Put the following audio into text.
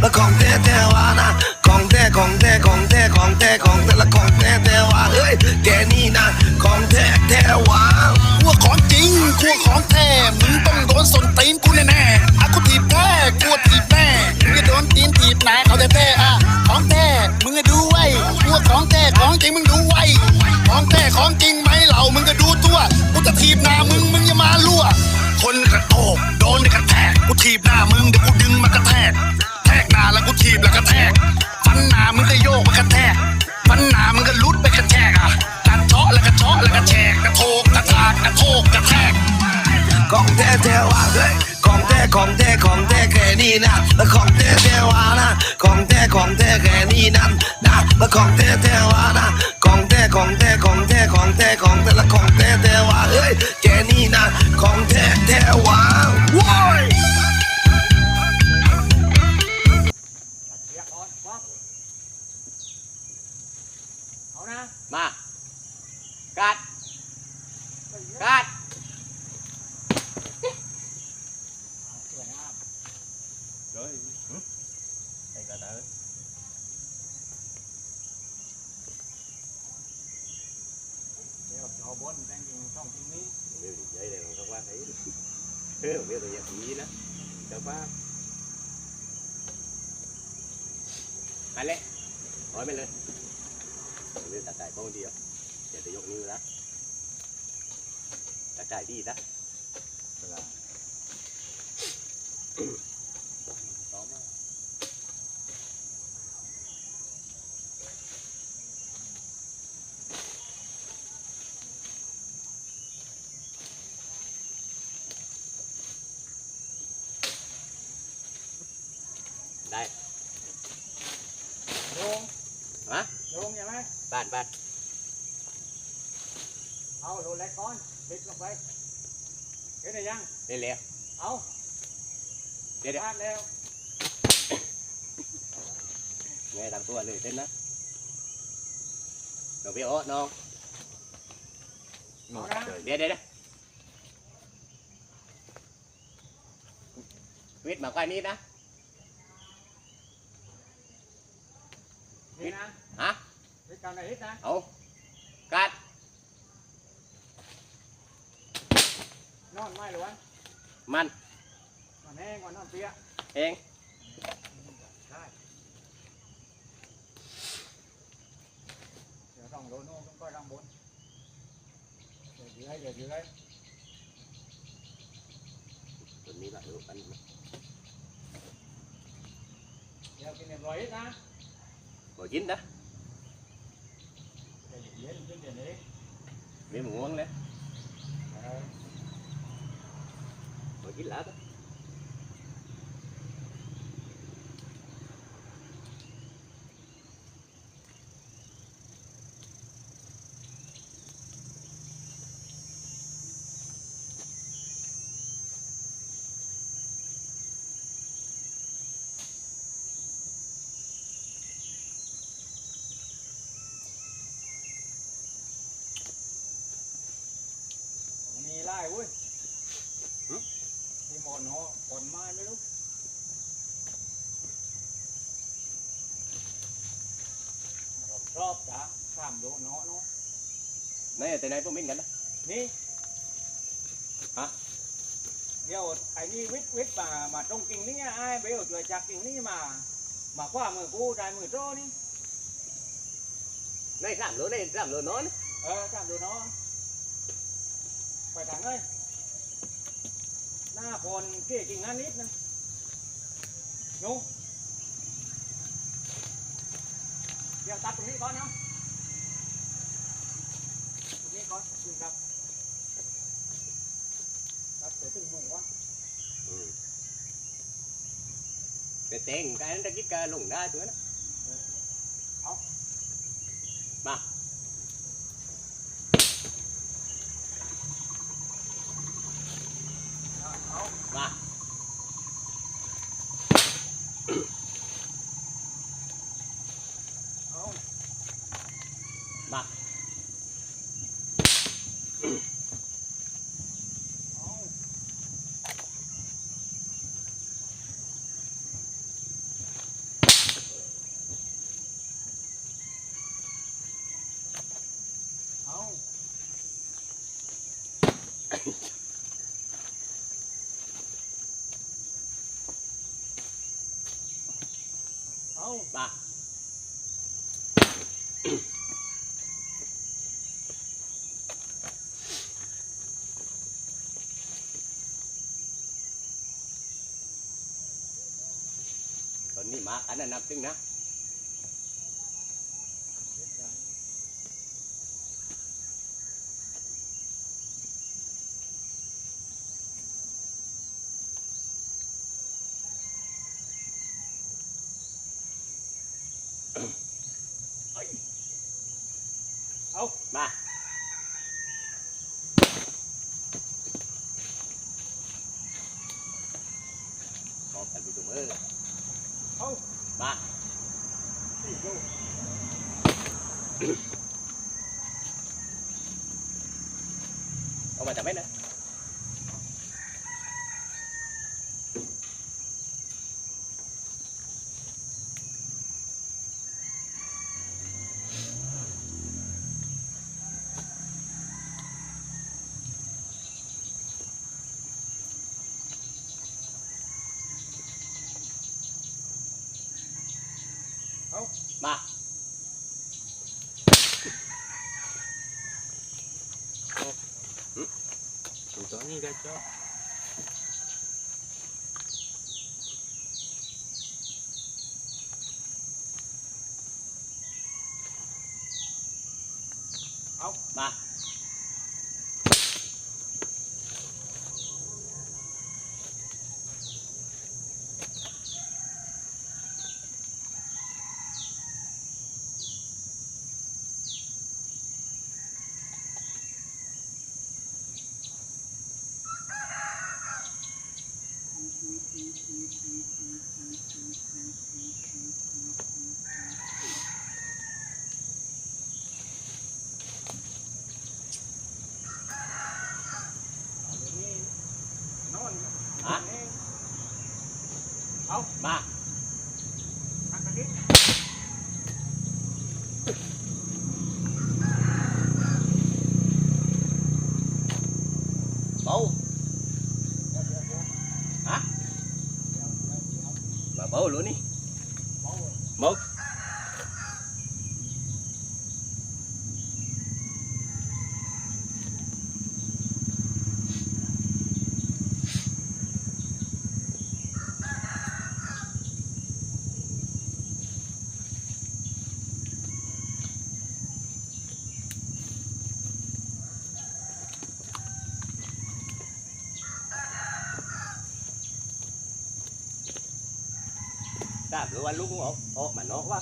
แล้วของแท้แท้วานะของแท้ของแท้ของแท้ของแท้ของแท้ละของแท้แท้วาเฮ้ยแกนี่นะของแท้แท้วากูของจริงกูของแท้มึงต้องโดนสนตีนกูแน่ๆอะกูถีบแท้กูถีบแน่มึงจะโดนตีนถีบหนเขาแต่แท้อะของแท้มึงก็ดูไว้กูของแท้ของจริงมึงดูไว้ของแท้ของจริงไหมเหล่ามึงก็ดูตัวกูจะถีบหน้ามึงมึงอย่ามาลั่วคนกระโตกโดนกระแทกกูถีบหน้ามึงเดี๋ยวกูดึงมากระแทก แทกหน้าแล้วกูถีบแล้วกระแทก ฟันหนามึงก็โยกมากระแทก ฟันหนามึงก็ลุดไปกระแทกอะกัดเจาะแล้วก็เจาะแล้วก็แทกกระโทกกระทากกระโทกกระแทกของแท้แท้วาเฮ้ยของแท้ของแท้ของแท้แค่นี้นะแล้วของแท้แท้วานะของแท้ของแท้แค่นี้นั่นนะแล้วของแท้แท้วานะของแท้ของแท้ของแท้ของแท้ของแท้ละของแท้แท้วาเฮ้ยแค่นี้นะของแท้แท้วาโว้า บนแตงอยู่ช่องที่นี้ Nếu thì vậy này không qua thấy Thế không biết tôi dạy gì đó Đâu qua Anh lên Hỏi mình lên Không biết đặt trại bao nhiêu Để tôi dụng như đó Đặt trại đi đó Là Đây โยง Hả โยงใช่ไหม Bạn bạn เอาโรเล็กก่อนปิดลงไปเห็นหรือยัง Lên leo เอา Để được พลาดแล้ว Nghe đằng tua lười tên đó Rồi biết ố non เอานะ Rồi đi đây đây Viết mà quay nít đó นี่นะ ปิดกำไหนนิดนะ Ồ Cắt นอนไม่หรือวะ Man นอนแห้งก่อนนอนเปีย Hèn ได้เดี๋ยวต้องโดนโน่ต้องก้อยข้างบนเดี๋ยวเยื้อยเดี๋ยวเยื้อย Tụi ní lại được anh เดี๋ยวกินเรียบร้อยนิดนะ Bò chín đó เดี๋ยวเย็นขึ้นเดี๋ยวนี้ Biết mà ngon đấy เออ Bò chín lá đó มีไล่เว้ยที่หมอนเนาะผลไม้ไม่รู้ รอบจ้ะข้ามโดนเนาะเนาะ Này từ này có mình gần đó นี่ฮะ เดี๋ยวไอ้นี่วิทย์วิทย์มามาตรงกิ่งนี่ไงไอ้เบลช่วยจักกิ่งนี่มา มาคว้ามือกูได้มือโจ้นี่ Này giảm lỗ này giảm lỗ nó đấy เออข้ามโดนเนาะไปทางเลยหน้าพลเกี่กิ่งนั้นนิดนะนู เดี๋ยวตัดตรงนี้ก่อนเนาะตรงนี้ก่อนดึงครับตัดไปถึงมือก่อน ừ. Cái tiền cái nó cái ca lùng ra tụi nó Ba Au, ba. Còn đi mà, anh là nạp tiếng nào. một ba. Có phải bị tụi mơ không. Ba. Không phải chả biết nữa. ini gacor Thank you. ulo ni. ทาบหรือว่าลุงออกออกมานอกว่า